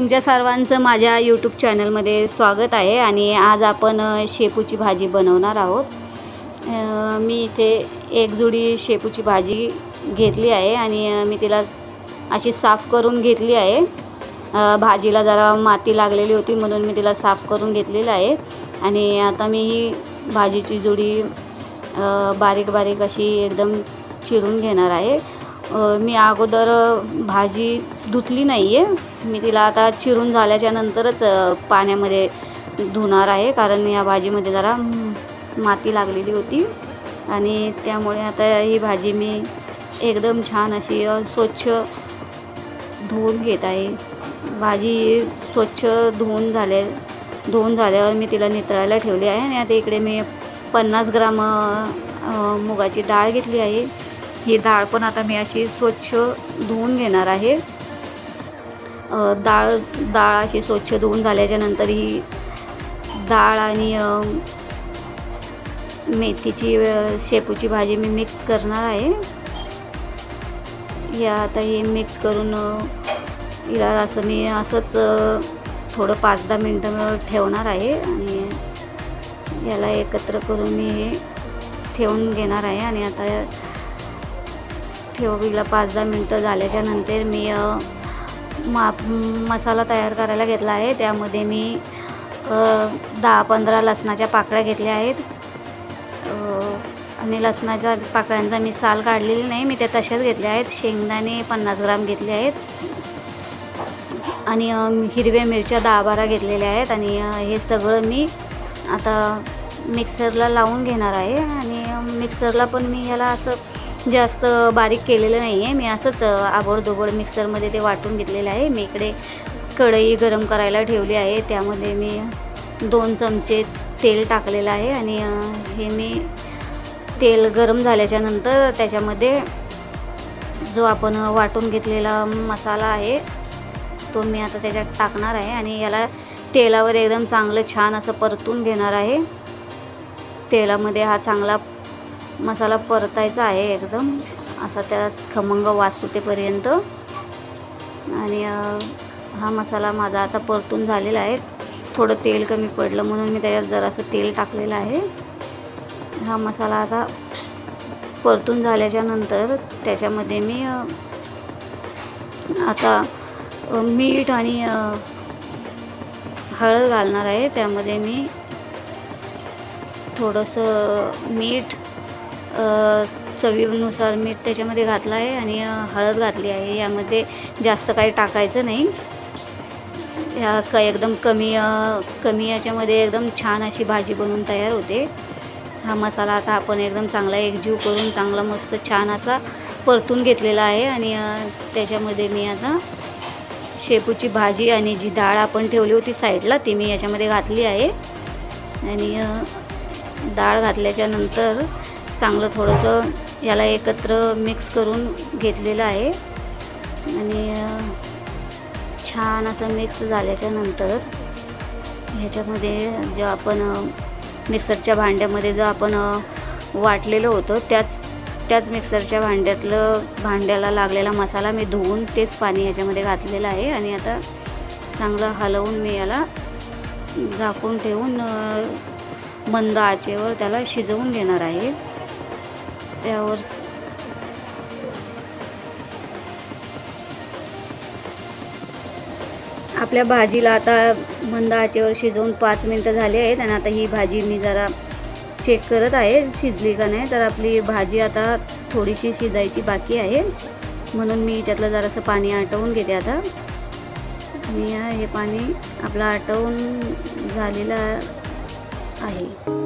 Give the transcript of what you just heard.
तुमच्या सर्वांचं माझ्या यूट्यूब चॅनलमध्ये स्वागत आहे आणि आज आपण शेपूची भाजी बनवणार आहोत. मी इथे एक जुडी शेपूची भाजी घेतली आहे आणि मी तिला अशी साफ करून घेतली आहे. भाजीला जरा माती लागलेली होती म्हणून मी तिला साफ करून घेतलेलं आहे. आणि आता मी ही भाजीची जुडी बारीक बारीक अशी एकदम चिरून घेणार आहे. मी अगोदर भाजी धुतली नाही आहे मी तिला आता चिरून झाल्याच्या नंतरच पाण्यामध्ये धुणार आहे. कारण या भाजीमध्ये जरा माती लागलेली होती. आणि त्यामुळे आता ही भाजी मी एकदम छान अशी स्वच्छ धुवून घेत आहे. भाजी स्वच्छ धुवून झाले धुवून झाल्यावर मी तिला नितळायला ठेवली आहे. आणि आता इकडे मी पन्नास ग्राम मुगाची डाळ घेतली आहे. ही डाळ पण आता मी अशी स्वच्छ धुवून घेणार आहे. डाळ डाळ अशी स्वच्छ धुवून झाल्याच्यानंतर ही डाळ आणि मेथीची शेपूची भाजी मी मिक्स करणार आहे. या आता हे मिक्स करून हिला असं मी असंच थोडं पाच दहा मिनटं ठेवणार आहे आणि याला एकत्र करून मी हे ठेवून घेणार आहे आणि आता ठेवीला पाच दहा मिनटं झाल्याच्यानंतर मी अ, मा मसाला तयार करायला घेतला आहे. त्यामध्ये मी दहा पंधरा लसणाच्या पाकळ्या घेतल्या आहेत. आणि लसणाच्या पाकळ्यांचा मी साल काढलेली नाही मी त्या तशाच घेतल्या आहेत. शेंगदाणे पन्नास ग्राम घेतले आहेत. आणि हिरव्या मिरच्या दहा बारा घेतलेल्या आहेत. आणि हे सगळं मी आता मिक्सरला लावून घेणार आहे. आणि मिक्सरला पण मी ह्याला असं जास्त बारीक केलेलं नाही आहे मी असंच अ, आबडधोबड मिक्सरमध्ये ते वाटून घेतलेलं आहे. मी इकडे कढई गरम करायला ठेवली आहे. त्यामध्ये मी दोन चमचे तेल टाकलेलं आहे आणि हे मी तेल गरम झाल्याच्यानंतर त्याच्यामध्ये जो आपण वाटून घेतलेला मसाला आहे तो मी आता त्याच्यात टाकणार आहे आणि याला तेलावर एकदम चांगलं छान असं परतून घेणार आहे. तेलामध्ये हा चांगला मसाला परतायचा आहे एकदम. असा त्यात खमंग वास सुटेपर्यंत आणि हा मसाला माझा आता परतून झालेला आहे. थोडं तेल कमी पडलं म्हणून मी त्याच्यात जरासं तेल टाकलेलं आहे. हा मसाला आता परतून झाल्याच्यानंतर त्याच्यामध्ये मी आता मीठ आणि हळद घालणार आहे. त्यामध्ये मी थोडंसं मीठ चवीनुसार मीठ त्याच्यामध्ये घातलं आहे आणि हळद घातली आहे. यामध्ये जास्त काही टाकायचं नाही. ह्या क एकदम कमी कमी याच्यामध्ये एकदम छान अशी भाजी बनवून तयार होते. हा मसाला आता आपण एकदम चांगला एकजीव करून चांगला मस्त छान असा परतून घेतलेला आहे आणि त्याच्यामध्ये मी आता शेपूची भाजी आणि जी डाळ आपण ठेवली होती साईडला ती मी याच्यामध्ये घातली आहे. आणि डाळ घातल्याच्या नंतर चांगलं थोडंसं याला एकत्र मिक्स करून घेतलेलं आहे. आणि छान असं मिक्स झाल्याच्यानंतर ह्याच्यामध्ये जे आपण मिक्सरच्या भांड्यामध्ये जो आपण वाटलेलं होतं त्याच त्याच मिक्सरच्या भांड्यातलं भांड्याला लागलेला मसाला मी धुवून तेच पाणी ह्याच्यामध्ये घातलेलं आहे. आणि आता चांगलं हलवून मी याला झाकून ठेवून मंद आचेवर त्याला शिजवून घेणार आहे. त्यावर. आपल्या भाजीला आता मंद आचेवर शिजवून पाच मिनटं झाली आहेत आणि आता ही भाजी मी जरा चेक करत आहे शिजली का नाही. तर आपली भाजी आता थोडीशी शिजायची बाकी आहे. म्हणून मी याच्यातलं जरासं पाणी आटवून घेते आता. आणि हे पाणी आपलं आटवून झालेलं आहे.